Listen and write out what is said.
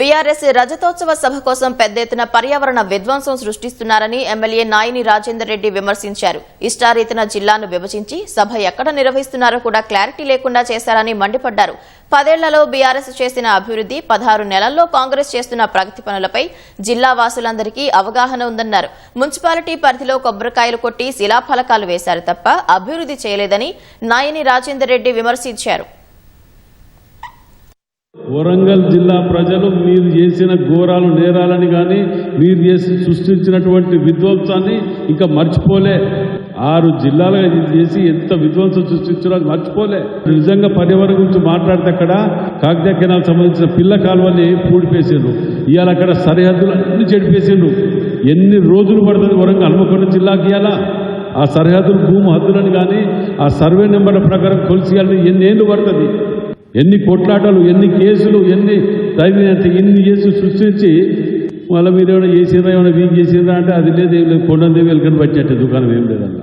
BRS రజతోత్సవ సభ కోసం పెద్ద ఎత్తున పర్యావరణ విధ్వంసం సృష్టిస్తున్నారని ఎమ్మెల్యే నాయిని రాజేందర్ రెడ్డి విమర్శించారు. ఇష్టారీతిన జిల్లాను విభజించి సభ ఎక్కడ నిర్వహిస్తున్నారో కూడా క్లారిటీ లేకుండా చేశారని మండిపడ్డారు. పదేళ్ళలో బీఆర్ఎస్ చేసిన అభివృద్ధి పదహారు నెలల్లో కాంగ్రెస్ చేస్తున్న ప్రగతి పనులపై జిల్లా వాసులందరికీ అవగాహన ఉందన్నారు. మున్సిపాలిటీ పరిధిలో కొబ్బరికాయలు కొట్టి శిలాఫలకాలు వేశారు తప్ప అభివృద్ధి చేయలేదని నాయని రాజేందర్ రెడ్డి విమర్శించారు. వరంగల్ జిల్లా ప్రజలు మీరు చేసిన ఘోరాలు నేరాలని కానీ మీరు చేసి సృష్టించినటువంటి విధ్వంసాన్ని ఇంకా మర్చిపోలే. ఆరు జిల్లాలుగా ఇది చేసి ఎంత విధ్వంసం సృష్టించారో అది మర్చిపోలే. నిజంగా పర్యావరణం గురించి మాట్లాడితే అక్కడ కాకతీయ కెనాల్ సంబంధించిన పిల్ల కాలువల్ని పూడిపేసిండ్రు. ఇవాళ అక్కడ సరిహద్దులు అన్ని చెడిపేసిండ్రు. ఎన్ని రోజులు పడుతుంది వరంగల్? హనుమకొండ జిల్లాకి ఇవాళ. ఆ సరిహద్దులు భూమి హద్దులను కానీ ఆ సర్వే నెంబర్ల ప్రకారం కొలిసి ఎన్ని ఏళ్ళు పడుతుంది? ఎన్ని కొట్లాటలు ఎన్ని కేసులు ఎన్ని తగినంత ఎన్ని కేసులు సృష్టించి మళ్ళీ మీరు ఏమైనా చేసిందా ఏమైనా వీక్ చేసిందా అంటే అది లేదు ఏం లేదు కొండందేవి దుకాణం ఏం లేదన్నా.